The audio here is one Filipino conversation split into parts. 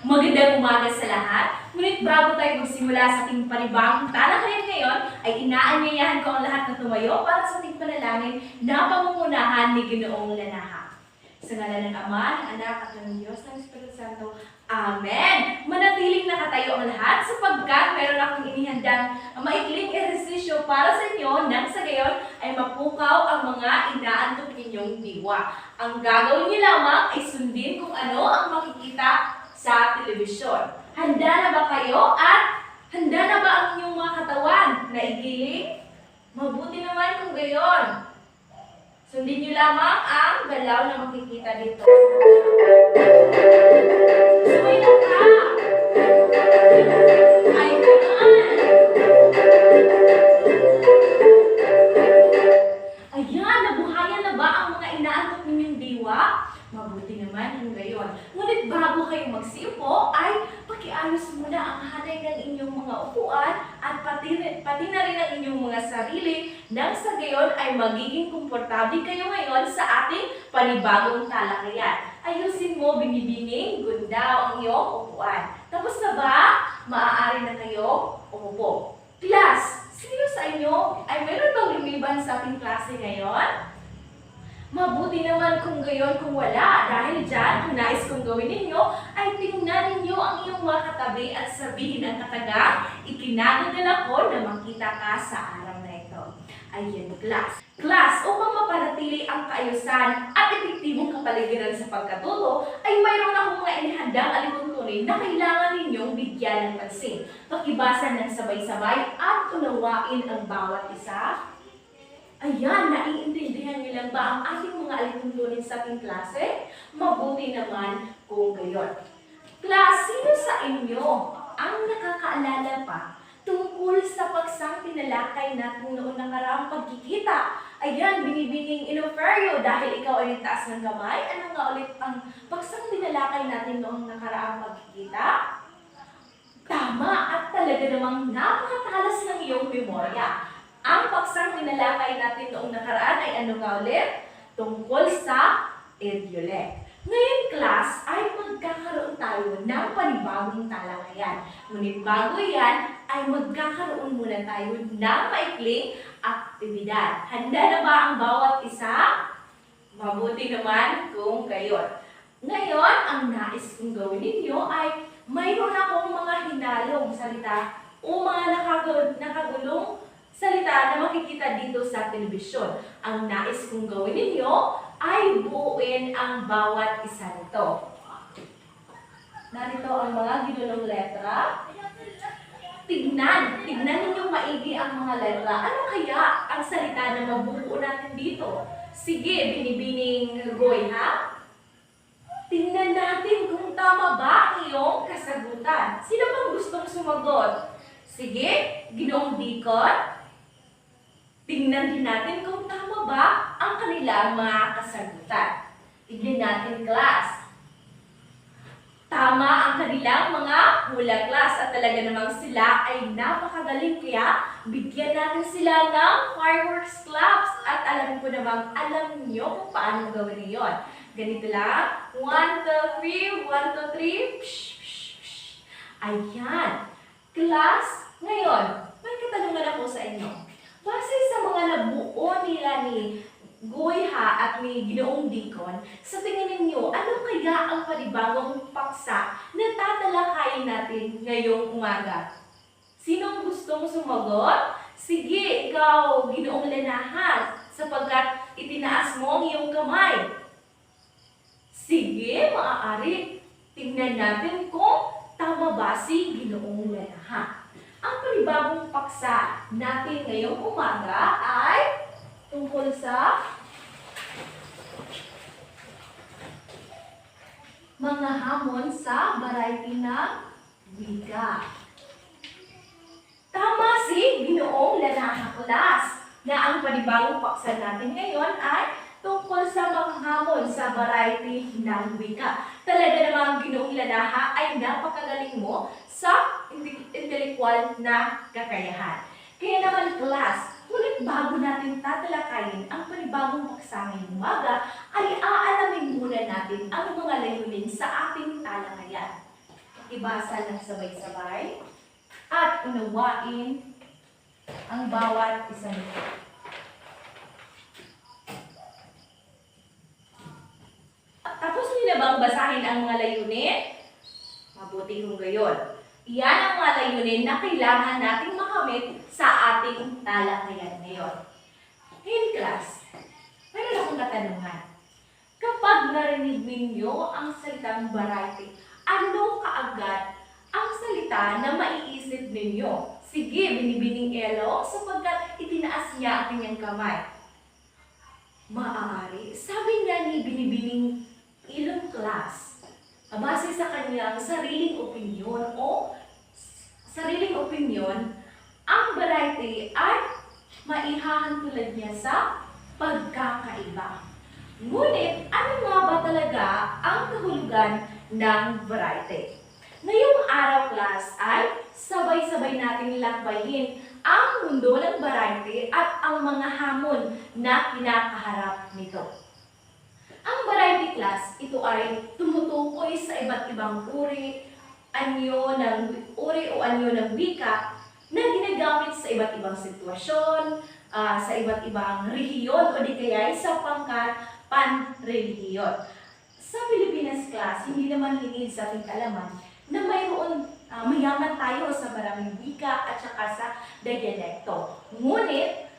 Magandang umaga sa lahat. Ngunit bago tayo magsimula sa ating panibagong talakayan ngayon, ay inaanyayahan ko ang lahat na tumayo para sa ating panalangin na pamungunahan ni Ginoong Lanaha. Sa ngala ng Ama, ng Anak at ng Diyos ng Espiritu Santo. Amen! Manatiling nakatayo ang lahat sapagkat meron akong inihandang maikling ehersisyo para sa inyo nang sa gayon ay mapukaw ang mga inaantok ninyong diwa. Ang gagawin niyo lamang ay sundin kung ano ang makikita sa telebisyon. Handa na ba kayo at handa na ba ang inyong mga katawan na igiling? Mabuti naman kung gayon. Sundin niyo lamang ang galaw na makikita dito. Upuan at pati, pati na rin ang inyong mga sarili nang sa gayon ay magiging komportable kayo ngayon sa ating panibagong talakayan. Ayusin mo, binibining, gundaw ang iyong upuan. Tapos na ba? Maaari na kayo umupo. Class, sino sa inyo ay meron bang lumiban sa ating klase ngayon? Mabuti naman kung gayon kung wala. Dahil dyan, kung nais kong gawin ninyo, ay tingnan ninyo ang iyong mga katabi at sabihin ang katagang, ikinagagal ako na makita ka sa araw na ito. Ayan, class. Class, upang mapanatili ang kaayusan at epektibong kapaligiran sa pagkatuto, ay mayroon akong mga inihandang alituntunin na kailangan ninyong bigyan ng pansin. Pakibasa ng sabay-sabay at unawain ang bawat isa Ayan, naiintindihan niyo lang ba ang ating mga alituntunin sa ating klase? Mabuti naman kung gayon. Klase, sino sa inyo ang nakakaalala pa tungkol sa pagsang tinalakay natin noong nakaraang pagkikita? Ayan, binibining inoferyo dahil ikaw ay nagtaas ng kamay. Ano nga ulit ang pagsang tinalakay natin noong nakaraang pagkikita? Tama at talaga namang napakatalas ng iyong memorya. Ang paksang tinalakay natin noong nakaraan ay ano nga ulit? Tungkol sa Ediolect. Ngayon, class, ay magkakaroon tayo ng panibagong talakayan. Ngunit bago yan, ay magkakaroon muna tayo ng maikling aktibidad. Handa na ba ang bawat isa? Mabuti naman kung gayon. Ngayon, ang nais kong gawin ninyo ay mayroon akong mga hinalong salita o mga nakagul- nakagulong salita na makikita dito sa telebisyon. Ang nais kong gawin ninyo ay buuin ang bawat isa nito. Narito ang mga ginulong letra. Tignan, tignan ninyong maigi ang mga letra. Ano kaya ang salita na mabubuo natin dito? Sige, binibining goy, ha? Tingnan natin kung tama ba ang iyong kasagutan. Sino bang gustong sumagot? Sige, ginoong Bicol. Tingnan din natin kung tama ba ang kanilang mga kasagutan. Tignan natin, class. Tama ang kanilang mga hula class at talaga namang sila ay napakagaling kaya bigyan natin sila ng fireworks claps at alam ko namang alam niyo kung paano gawin yon. Ganito lang. One, two, three. One, two, three. Psh, psh, psh. Ayan. Class, ngayon, may katanungan ako sa inyo. Base sa mga nabuo nila ni Goyha at ni Ginoong Dikon, sa tingin ninyo, ano kaya ang panibagong paksa na tatalakayin natin ngayong umaga? Sinong gustong sumagot? Sige, ikaw, Ginoong Lenahan, sapagkat itinaas mo ang iyong kamay. Sige, maaari. Tingnan natin kung tama ba si Ginoong Lenahan. Ang panibagong paksa natin ngayong umaga ay tungkol sa mga hamon sa variety ng wika. Tama si Ginoong Lanaha Kulas na ang panibagong paksa natin ngayon ay tungkol sa mga hamon sa variety ng wika. Talaga namang Ginoong Lanaha ay napakagaling mo sa inte- intellectual na kakayahan. Kaya naman class, ngunit bago natin tatalakayin ang panibagong paksa ngayong umaga, ay aalamin muna natin ang mga layunin sa ating talakayan. ibasa ng sabay-sabay at unawain ang bawat isa nito. Tapos niyo na bang basahin ang mga layunin? Mabuti kung gayon. Iyan ang mga layunin na kailangan nating makamit sa ating talakayan ngayon. Ngayon, class, mayroon akong katanungan. Kapag narinig ninyo ang salitang variety, ano kaagad ang salita na maiisip ninyo? Sige, binibining elo sapagkat itinaas niya ang kanyang kamay. Maaari, sabi nga ni binibining ilong class, base sa kanyang sariling opinion o sariling opinion, ang variety ay maihahantulad niya sa pagkakaiba. Ngunit, ano nga ba talaga ang kahulugan ng variety? Ngayong araw class ay sabay-sabay nating lakbayin ang mundo ng variety at ang mga hamon na kinakaharap nito. Ang variety class, ito ay tumutukoy sa iba't ibang uri, anyo ng uri o anyo ng wika na ginagamit sa iba't ibang sitwasyon, ah, sa iba't ibang rehiyon o di kaya sa pangkat pan-relihiyon. Sa Pilipinas class, hindi naman lingid sa ating kalaman na mayroon ah, mayaman tayo sa maraming wika at saka sa dialekto. Ngunit,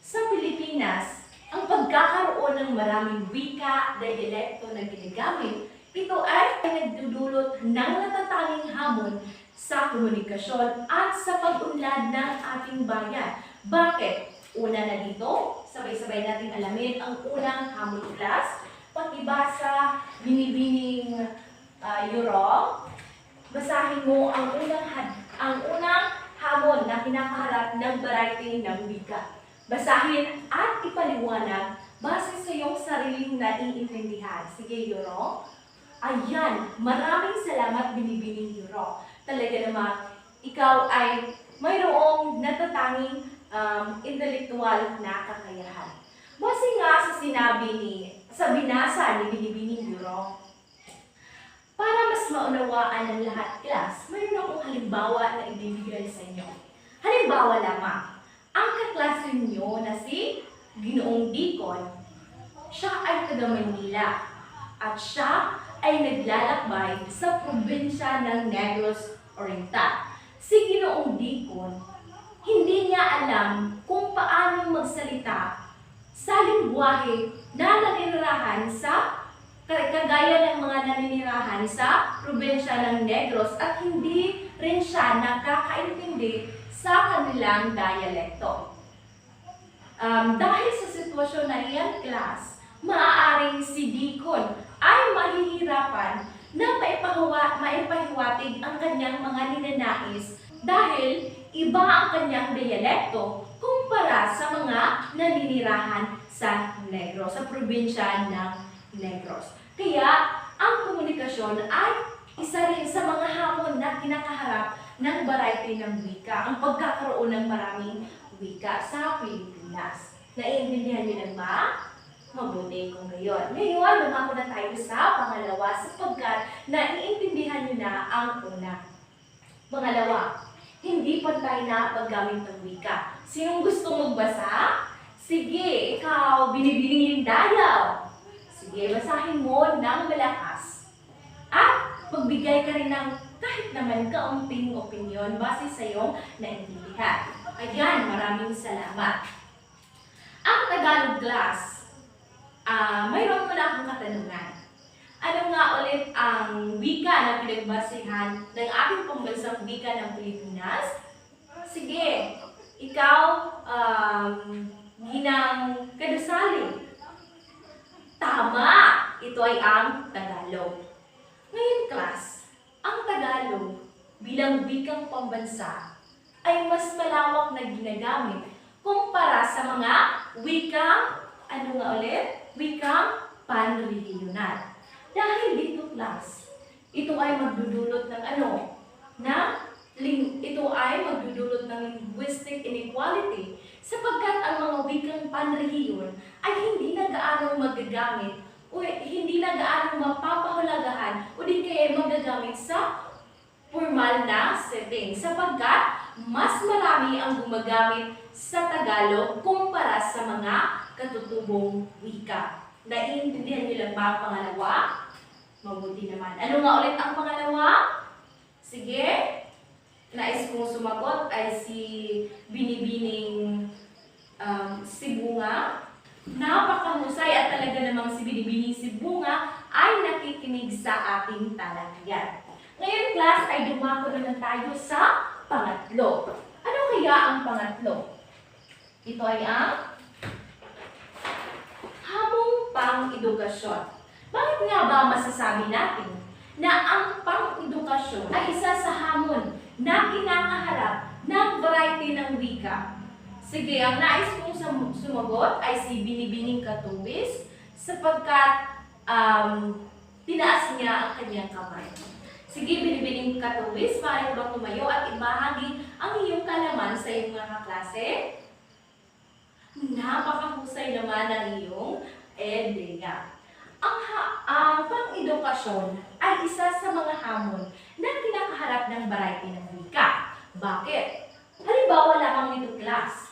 sa Pilipinas, ang pagkakaroon ng maraming wika, dialekto na ginagamit, ito ay nagdudulot ng natatanging hamon sa komunikasyon at sa pag-unlad ng ating bayan. Bakit? Una na dito, sabay-sabay natin alamin ang unang hamon class, pag-ibasa, binibining uh, Euro, basahin mo ang unang ang unang hamon na kinakaharap ng variety ng wika. Basahin at ipaliwanag base sa iyong sariling naiintindihan. Sige, Euro. Ayan, maraming salamat binibining Euro. Talaga naman, ikaw ay mayroong natatanging um, intellectual na kakayahan. Base nga sa sinabi ni, sa binasa ni Binibining Euro, para mas maunawaan ng lahat class, mayroon akong halimbawa na ibibigay sa inyo. Halimbawa lamang, ang kaklase niyo na si Ginoong Dicon, siya ay taga Manila at siya ay naglalakbay sa probinsya ng Negros Oriental. Si Ginoong Dicon, hindi niya alam kung paano magsalita sa lingwahe na naninirahan sa kagaya ng mga naninirahan sa probinsya ng Negros at hindi rin siya nakakaintindi sa kanilang dialekto. Um, dahil sa sitwasyon na iyan, class, maaaring si Deacon ay mahihirapan na maipahawa, maipahiwatig ang kanyang mga ninanais dahil iba ang kanyang dialekto kumpara sa mga naninirahan sa Negros, sa probinsya ng Negros. Kaya, ang komunikasyon ay isa rin sa mga hamon na kinakaharap ng variety ng wika, ang pagkakaroon ng maraming wika sa Pilipinas. Naiintindihan niyo na ba? Mabuti kung ngayon. Ngayon, lumako na tayo sa pangalawa sapagkat naiintindihan niyo na ang una. Pangalawa, hindi pantay na paggamit ng wika. Sinong gustong magbasa? Sige, ikaw, binibining yung dayaw. Sige, basahin mo ng malakas. At magbigay ka rin ng kahit naman kaunting opinion base sa iyong naintindihan. Ayan, maraming salamat. Ang Tagalog class, ah mayroon muna akong katanungan. Ano nga ulit ang wika na pinagbasehan ng ating pambansang wika ng Pilipinas? Sige, ikaw, um, ginang kadusali. Tama! Ito ay ang Tagalog. Ngayon, class, ang Tagalog bilang wikang pambansa ay mas malawak na ginagamit kumpara sa mga wikang, ano nga ulit? Wikang panreligiyonan. Dahil dito, class, ito ay magdudulot ng ano? Na ling, ito ay magdudulot ng linguistic inequality sapagkat ang mga wikang panrehiyon ay hindi na gaano magagamit o hindi na gaano mapapahulagahan o di kaya magagamit sa formal na setting sapagkat mas marami ang gumagamit sa Tagalog kumpara sa mga katutubong wika. Naiintindihan niyo lang ba ang pangalawa? Mabuti naman. Ano nga ulit ang pangalawa? Sige. Nais kong sumagot ay si Binibining um, Sibunga. Napakahusay at talaga namang si Binibining Sibunga ay nakikinig sa ating talakayan. Ngayon, class, ay dumako naman tayo sa pangatlo. Ano kaya ang pangatlo? Ito ay ang hamong pang-edukasyon. Bakit nga ba masasabi natin na ang pang-edukasyon ay isa sa hamon na kinakaharap ng variety ng wika? Sige, ang nais kong sum- sumagot ay si Binibining Katuwis sapagkat um, tinaas niya ang kanyang kamay. Sige, Binibining Katuwis, maaari bang tumayo at ibahagi ang iyong kalaman sa iyong mga kaklase? Napakahusay naman ang iyong ideya. Ang, ha- ang pang-edukasyon ay isa sa mga hamon na kinakaharap ng variety ng wika. Bakit? Halimbawa lamang nito class.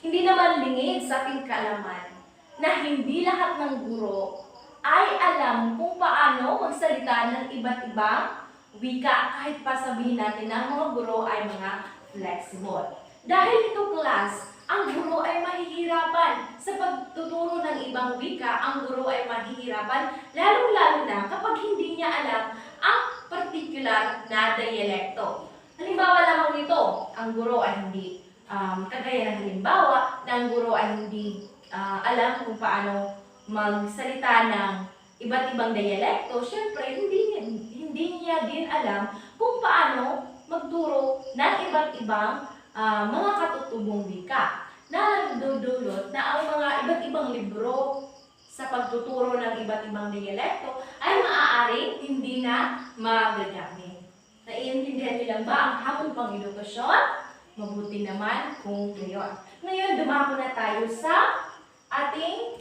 Hindi naman lingid sa ating kaalaman na hindi lahat ng guro ay alam kung paano magsalita ng iba't ibang wika kahit pa sabihin natin na mga guro ay mga flexible. Dahil ito class, ang guro ay mahihirapan sa pagtuturo ng ibang wika, ang guro ay mahihirapan lalong-lalo na kapag hindi niya alam ang particular na dialekto. Halimbawa lamang nito, ang guro ay hindi um, kagaya ng halimbawa na ang guro ay hindi ah, alam kung paano magsalita ng iba't ibang dialekto, syempre hindi niya, hindi niya din alam kung paano magturo ng iba't ibang ah, mga katutubong wika na nagdudulot na ang mga iba't ibang libro sa pagtuturo ng iba't ibang dialekto ay maaaring hindi na magagamit. Naiintindihan niyo ba ang hamon pang edukasyon? Mabuti naman kung gayon. Ngayon, dumako na tayo sa ating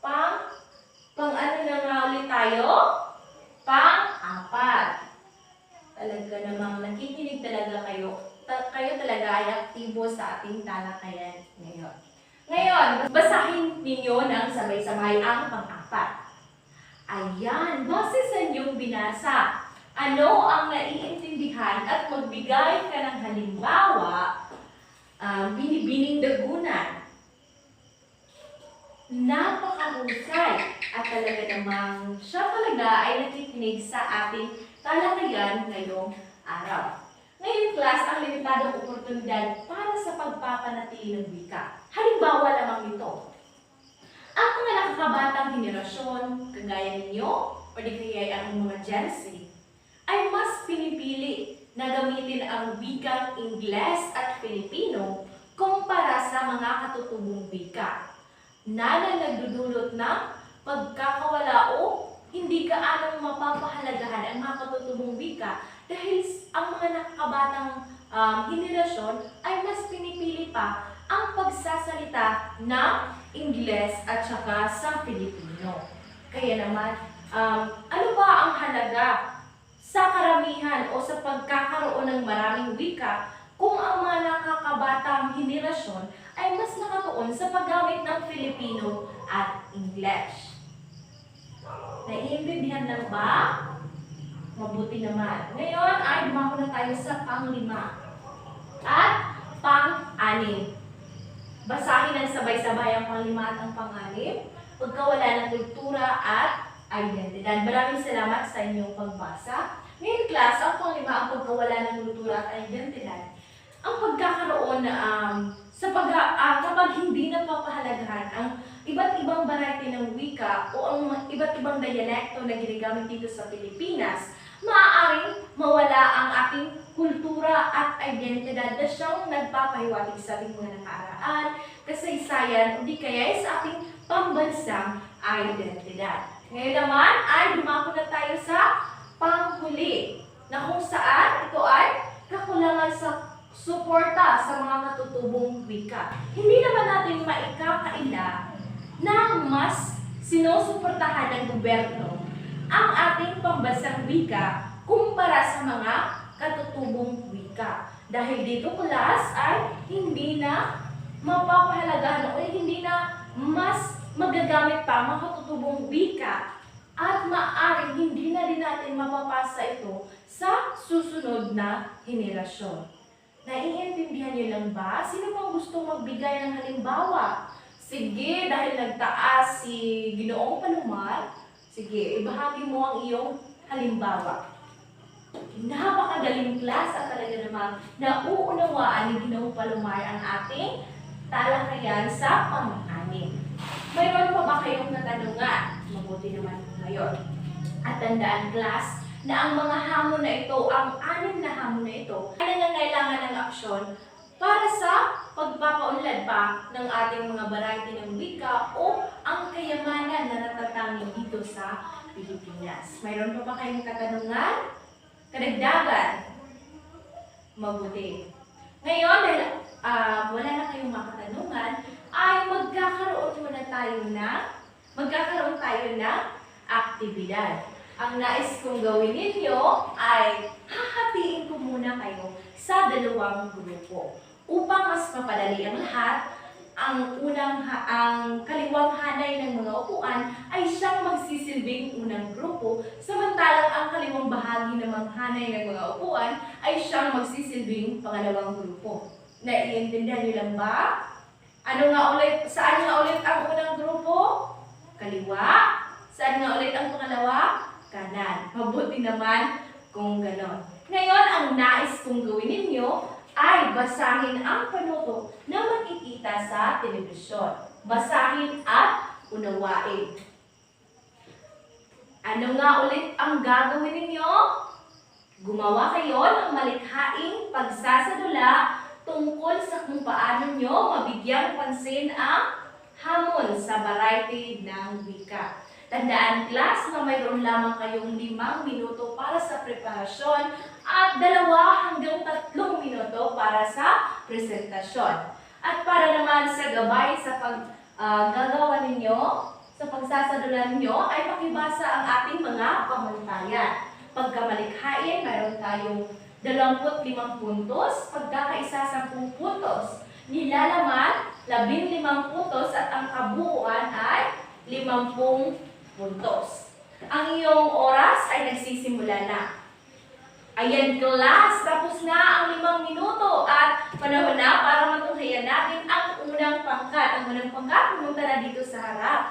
pang pang ano na nga ulit tayo? Pang-apat. Talaga namang nakikinig talaga kayo. Ta- kayo talaga ay aktibo sa ating talakayan ngayon. Ngayon, basahin ninyo ng sabay-sabay ang pang-apat. Ayan, base sa inyong binasa, ano ang naiintindihan at magbigay ka ng halimbawa, um, binibining dagunan. Napakahusay at talaga namang siya talaga ay nakikinig sa ating talakayan ngayong araw. Ngayon, class, ang limitadong oportunidad para sa pagpapanatili ng wika. Halimbawa lamang ito. Ang mga nakakabatang henerasyon, kagaya ninyo, o di kaya ang mga Gen ay mas pinipili na gamitin ang wikang Ingles at Filipino kumpara sa mga katutubong wika na na nagdudulot ng pagkakawala o hindi ka anong mapapahalagahan ang mga katutubong wika dahil ang mga nakakabatang um, henerasyon ay mas pinipili pa ang pagsasalita ng Ingles at saka sa Filipino. Kaya naman, um, ano ba ang halaga sa karamihan o sa pagkakaroon ng maraming wika kung ang mga nakakabatang henerasyon ay mas nakatuon sa paggamit ng Filipino at English. Naiintindihan lang ba? Mabuti naman. Ngayon ay dumako na tayo sa panglima at pang-anim. Basahin ng sabay-sabay ang panglima at ang pang-anim. Pagkawala ng kultura at identidad. Maraming salamat sa inyong pagbasa. Ngayon, class, ang panglima ang pagkawala ng kultura at identidad. Ang pagkakaroon um, sa pag ah, kapag hindi napapahalagahan ang iba't ibang variety ng wika o ang iba't ibang dialekto na ginagamit dito sa Pilipinas, maaaring mawala ang ating kultura at identidad na siyang nagpapahiwatig sa ating mga nakaraan, kasaysayan, o di kaya sa ating pambansang identidad. Ngayon naman ay dumako panghuli na kung saan ito ay kakulangan sa suporta sa mga katutubong wika. Hindi naman natin maikakaila na mas sinusuportahan ng gobyerno ang ating pambansang wika kumpara sa mga katutubong wika. Dahil dito class ay hindi na mapapahalagahan o hindi na mas magagamit pa mga katutubong wika at maaaring hindi na rin natin mapapasa ito sa susunod na henerasyon. Naiintindihan niyo lang ba? Sino pang gusto magbigay ng halimbawa? Sige, dahil nagtaas si Ginoong Palumar, sige, ibahagi mo ang iyong halimbawa. Napakagaling class at talaga namang nauunawaan ni Ginoong Palumar ang ating talakayan sa pamamanin. Mayroon pa ba kayong natanungan? Mabuti naman ngayon. At tandaan class, na ang mga hamon na ito, ang anim na hamon na ito, ay nangangailangan ng aksyon para sa pagpapaunlad pa ng ating mga variety ng wika o ang kayamanan na natatangi dito sa Pilipinas. Mayroon pa ba kayong katanungan? Kadagdagan? Mabuti. Ngayon, dahil ah, wala na kayong mga katanungan, ay magkakaroon muna tayo na magkakaroon tayo ng aktibidad. Ang nais kong gawin ninyo ay hahatiin ko muna kayo sa dalawang grupo upang mas mapadali ang lahat ang unang ha- ang kaliwang hanay ng mga upuan ay siyang magsisilbing unang grupo samantalang ang kaliwang bahagi ng hanay ng mga upuan ay siyang magsisilbing pangalawang grupo. Naiintindihan niyo lang ba? Ano nga ulit? Saan nga ulit ang unang grupo? Kaliwa. Saan nga ulit ang pangalawa? Kanan. Mabuti naman kung ganon. Ngayon, ang nais kong gawin ninyo ay basahin ang panuto na makikita sa telebisyon. Basahin at unawain. Ano nga ulit ang gagawin ninyo? Gumawa kayo ng malikhaing pagsasadula tungkol sa kung paano nyo mabigyang pansin ang hamon sa variety ng wika. Tandaan class na mayroon lamang kayong limang minuto para sa preparasyon at dalawa hanggang tatlong minuto para sa presentasyon. At para naman sa gabay sa pag ah, gagawa ninyo, sa pagsasadula ninyo, ay pakibasa ang ating mga pamantayan. Pagkamalikhain, mayroon tayong 25 puntos, pagkakaisa 10 puntos. Nilalaman, 15 puntos at ang kabuuan ay 50 puntos. Ang iyong oras ay nagsisimula na. Ayan class, tapos na ang limang minuto at panahon na para matunghayan natin ang unang pangkat. Ang unang pangkat, pumunta na dito sa harap.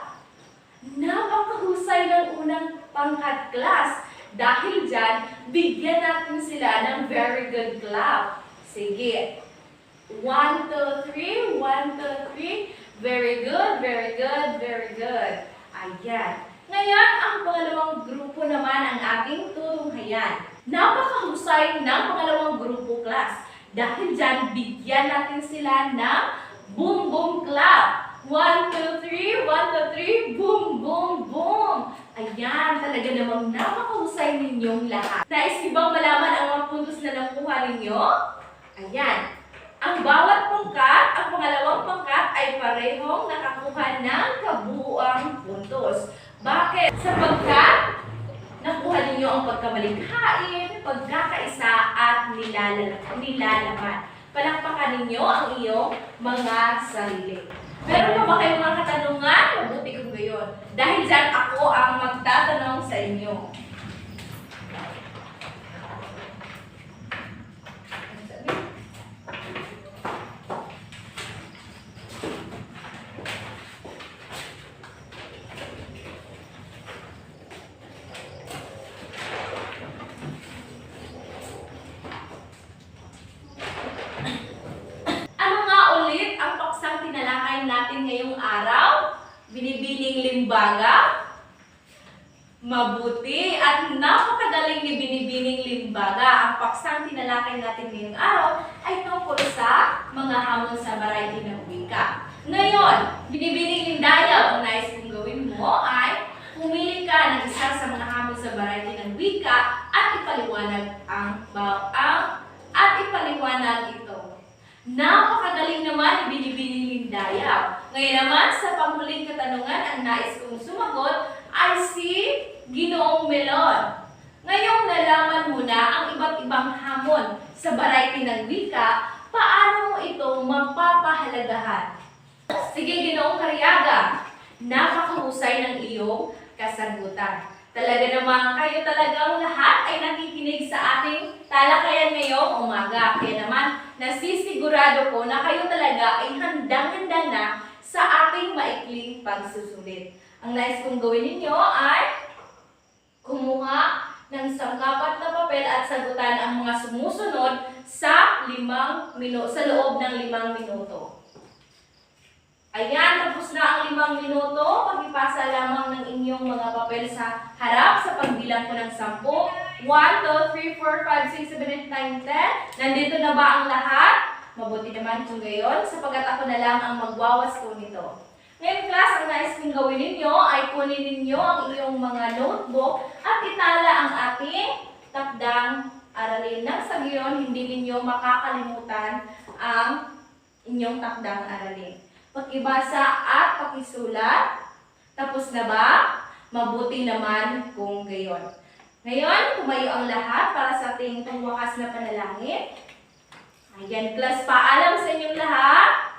Napakahusay ng unang pangkat class. Dahil dyan, bigyan natin sila ng very good clap. Sige. One, two, three. One, two, three. Very good, very good, very good. Ayan. Ngayon, ang pangalawang grupo naman ang ating tutunghayan. Napakahusay ng pangalawang grupo class. Dahil dyan, bigyan natin sila ng boom boom clap. One, two, three, one, two, three, boom, boom, boom. Ayan, talaga namang napakahusay ninyong lahat. Nais niyo bang malaman ang mga puntos na nakuha ninyo? Ayan. Ang bawat pangkat, ang pangalawang pangkat ay parehong nakakuha ng kabuuang puntos. Bakit? Sapagkat nakuha ninyo ang pagkamalikhain, pagkakaisa at nilalaman. Palakpakan ninyo ang iyong mga sarili. Meron pa ba kayong mga katanungan? Mabuti kung gayon. Dahil dyan ako ang magtatanong sa inyo. Ano nga ulit ang paksang tinalakay natin ngayong araw? Binibining limbaga? Mabuti at napakagaling ni Binibining Limbaga. Ang paksang tinalakay natin ngayong araw ay tungkol sa mga hamon sa variety ng wika. Ngayon, Binibining Lindayaw, ang nais kong gawin mo ay pumili ka ng isa sa mga hamon sa variety ng wika at ipaliwanag ang, ba- ang at ipaliwanag ito. Napakagaling naman ni Binibining Lindayaw. Ngayon naman, sa panghuling katanungan, ang nais kong sumagot ay si Ginoong Melon. Ngayong nalaman mo na ang iba't ibang hamon sa variety ng wika, paano mo ito mapapahalagahan? Sige, Ginoong Karyaga, napakahusay ng iyong kasagutan. Talaga namang kayo talagang lahat ay nakikinig sa ating talakayan ngayong umaga. Kaya naman, nasisigurado ko na kayo talaga ay handang-handa na sa ating maikling pagsusulit. Ang nais kong gawin ninyo ay kumuha ng sangkapat na papel at sagutan ang mga sumusunod sa limang minu sa loob ng limang minuto. Ayan, tapos na ang limang minuto. Pagipasa lamang ng inyong mga papel sa harap sa pagbilang ko ng 10. 1, 2, 3, 4, 5, 6, 7, 8, 9, 10. Nandito na ba ang lahat? Mabuti naman kung gayon, sapagat ako na lang ang magwawas ko nito. Ngayon class, ang nais kong gawin ninyo ay kunin ninyo ang iyong mga notebook at itala ang ating takdang aralin. Nang sa hindi ninyo makakalimutan ang inyong takdang aralin. Pakibasa at pakisulat. Tapos na ba? Mabuti naman kung gayon. Ngayon, tumayo ang lahat para sa ating pangwakas na panalangin. Ayan, class, paalam sa inyong lahat.